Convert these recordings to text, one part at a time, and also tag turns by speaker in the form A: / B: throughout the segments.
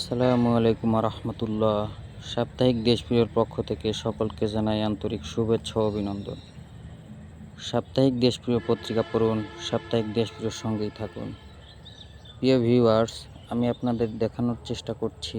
A: আসসালামু আলাইকুম রহমতুল্লাহ সাপ্তাহিক দেশপ্রিয়র পক্ষ থেকে সকলকে জানাই আন্তরিক শুভেচ্ছা অভিনন্দন। সাপ্তাহিক দেশপ্রিয় পত্রিকা পড়ুন, সাপ্তাহিক দেশপ্রিয়র সঙ্গেই থাকুন। প্রিয় ভিউয়ার্স আমি আপনাদের দেখানোর চেষ্টা করছি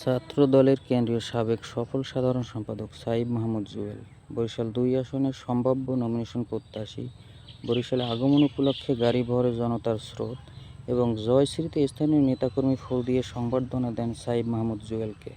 A: ছাত্র দলের কেন্দ্রীয় সাবেক সফল সাধারণ সম্পাদক সাইব মাহমুদ জুয়েল, বরিশাল দুই আসনের সম্ভাব্য নমিনেশন প্রত্যাশী, বরিশালে আগমন উপলক্ষে গাড়ি ভরে জনতার স্রোত এবং জয়শ্রীতে স্থানীয় নেতাকর্মী ফুল দিয়ে সংবর্ধনা দেন সাইব মাহমুদ জুয়েলকে।